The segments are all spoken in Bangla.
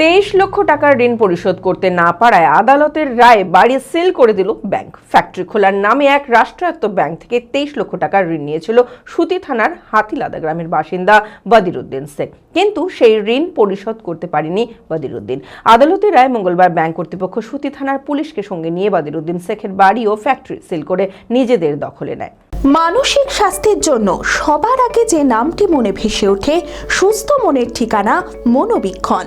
তেইশ লক্ষ টাকার ঋণ পরিশোধ করতে না পারায় আদালতের রায়ে বাড়ি সিল করে দিল ব্যাংক। ফ্যাক্টরি খোলার নামে এক রাষ্ট্রায়ত্ত ব্যাংক থেকে তেইশ লক্ষ টাকার ঋণ নিয়েছিল সুতি থানার হাতিলাদা গ্রামের বাসিন্দা বদিরুদ্দিন শেখ। কিন্তু সেই ঋণ পরিশোধ করতে পারেনি বদিরুদ্দিন। আদালতের রায় মঙ্গলবার ব্যাংক কর্তৃপক্ষ সুতি থানার পুলিশকে সঙ্গে নিয়ে বদিরুদ্দিন শেখের বাড়ি ও ফ্যাক্টরি সিল করে নিজেদের দখলে নেয়। মানসিক স্বাস্থ্যের জন্য সবার আগে যে নামটি মনে ভেসে ওঠে, সুস্থ মনের ঠিকানা মনোবীক্ষণ।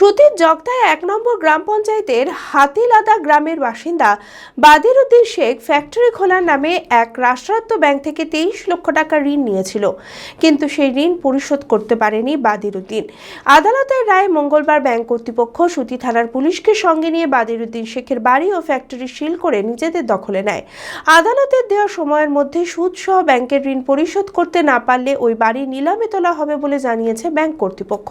সুতির জগদায় এক নম্বর গ্রাম পঞ্চায়েতের হাতিলাদা গ্রামের বাসিন্দা বাদিরুদ্দিন শেখ ফ্যাক্টরি খোলার নামে এক রাষ্ট্রায়ত্ত ব্যাংক থেকে তেইশ লক্ষ টাকা ঋণ নিয়েছিল। কিন্তু সেই ঋণ পরিশোধ করতে পারেনি বাদিরুদ্দিন আদালতের রায়ে মঙ্গলবার ব্যাংক কর্তৃপক্ষ সুতি থানার পুলিশকে সঙ্গে নিয়ে বাদিরুদ্দিন শেখের বাড়ি ও ফ্যাক্টরি সিল করে নিজেদের দখলে নেয়। আদালতের দেওয়া সময়ের মধ্যে সুদসহ ব্যাংকের ঋণ পরিশোধ করতে না পারলে ওই বাড়ি নিলামে তোলা হবে বলে জানিয়েছে ব্যাংক কর্তৃপক্ষ।